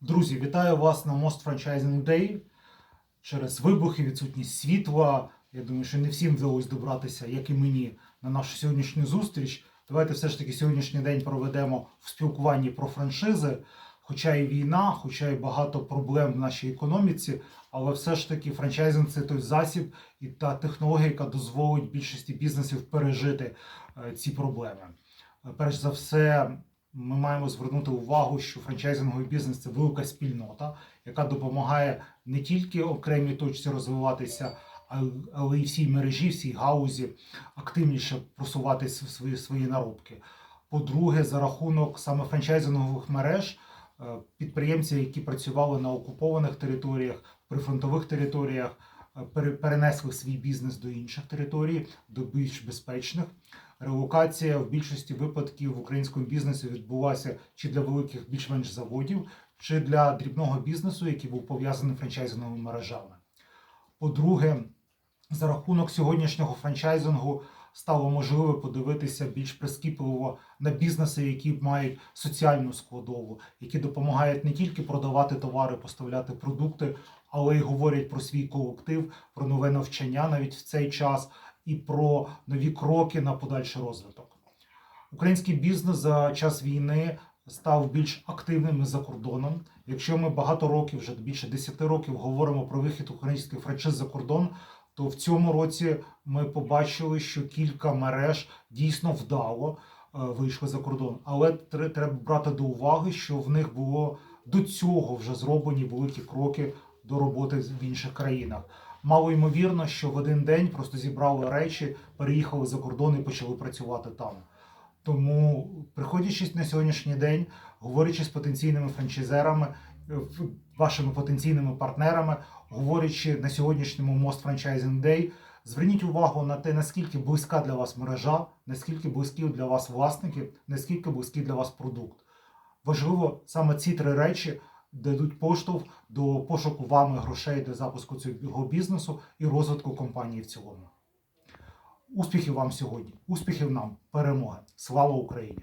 Друзі, вітаю вас на Most Franchising Day. Через вибухи, відсутність світла. Я думаю, що не всім вдалося добратися, як і мені, на нашу сьогоднішню зустріч. Давайте все ж таки сьогоднішній день проведемо в спілкуванні про франшизи. Хоча і війна, хоча і багато проблем в нашій економіці, але все ж таки франчайзинг це той засіб і та технологія, яка дозволить більшості бізнесів пережити е, ці проблеми. Перш за все, ми маємо звернути увагу, що франчайзинговий бізнес це велика спільнота, яка допомагає не тільки окремій точці розвиватися, але й всій мережі, всій гаузі активніше просуватися в свої, свої наробки. По-друге, за рахунок саме франчайзингових мереж, е, підприємці, які працювали на окупованих територіях, прифронтових територіях, е, перенесли свій бізнес до інших територій, до більш безпечних. Релокація в більшості випадків в українському бізнесі відбулася чи для великих більш-менш заводів, чи для дрібного бізнесу, який був пов'язаний франчайзинговими мережами. По-друге, за рахунок сьогоднішнього франчайзингу стало можливо подивитися більш прискіпливо на бізнеси, які мають соціальну складову, які допомагають не тільки продавати товари, поставляти продукти, але й говорять про свій колектив, про нове навчання навіть в цей час і про нові кроки на подальший розвиток. Український бізнес за час війни став більш активним за кордоном. Якщо ми багато років, вже більше 10 років, говоримо про вихід українських франшиз за кордон, то в цьому році ми побачили, що кілька мереж дійсно вдало е, вийшли за кордон. Але треба брати до уваги, що в них було до цього вже зроблені великі кроки до роботи в інших країнах. Мало ймовірно, що в один день просто зібрали речі, переїхали за кордон і почали працювати там. Тому, приходячи на сьогоднішній день, говорячи з потенційними франчайзерами, е, вашими потенційними партнерами, говорячи на сьогоднішньому Most Franchising Day, зверніть увагу на те, наскільки близька для вас мережа, наскільки близькі для вас власники, наскільки близький для вас продукт. Важливо саме ці три речі дадуть поштовх до пошуку вами грошей для запуску цього бізнесу і розвитку компанії в цілому. Успіхів вам сьогодні, успіхів нам, перемоги! Слава Україні!